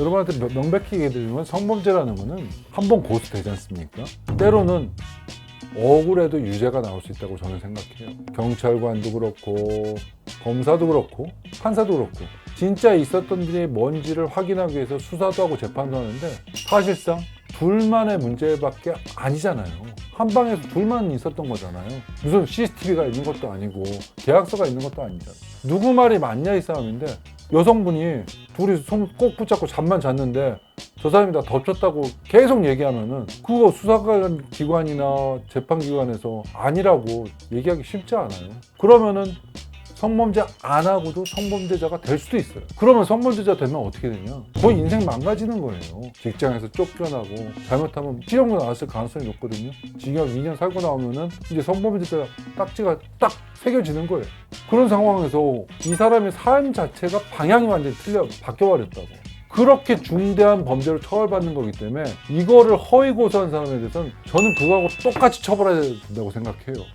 여러분한테 명- 명백히 얘기해드리면 성범죄라는 거는 한 번 고소 되지 않습니까? 때로는 억울해도 유죄가 나올 수 있다고 저는 생각해요. 경찰관도 그렇고 검사도 그렇고 판사도 그렇고 진짜 있었던 일이 뭔지를 확인하기 위해서 수사도 하고 재판도 하는데 사실상 둘만의 문제밖에 아니잖아요. 한 방에서 둘만 있었던 거잖아요. 무슨 CCTV가 있는 것도 아니고 계약서가 있는 것도 아니잖아요. 누구 말이 맞냐 이 싸움인데 여성분이 둘이 손 꼭 붙잡고 잠만 잤는데 저 사람이 다 덮쳤다고 계속 얘기하면은 그거 수사관 기관이나 재판기관에서 아니라고 얘기하기 쉽지 않아요. 그러면은 성범죄 안 하고도 성범죄자가 될 수도 있어요. 그러면 성범죄자 되면 어떻게 되냐? 거의 인생 망가지는 거예요. 직장에서 쫓겨나고 잘못하면 실형도 나왔을 가능성이 높거든요. 징역 2년 살고 나오면은 이제 성범죄자 딱지가 딱 새겨지는 거예요. 그런 상황에서 이 사람의 삶 자체가 방향이 완전히 틀려 바뀌어버렸다고. 그렇게 중대한 범죄를 처벌받는 거기 때문에 이거를 허위 고소한 사람에 대해서는 저는 그거하고 똑같이 처벌해야 된다고 생각해요.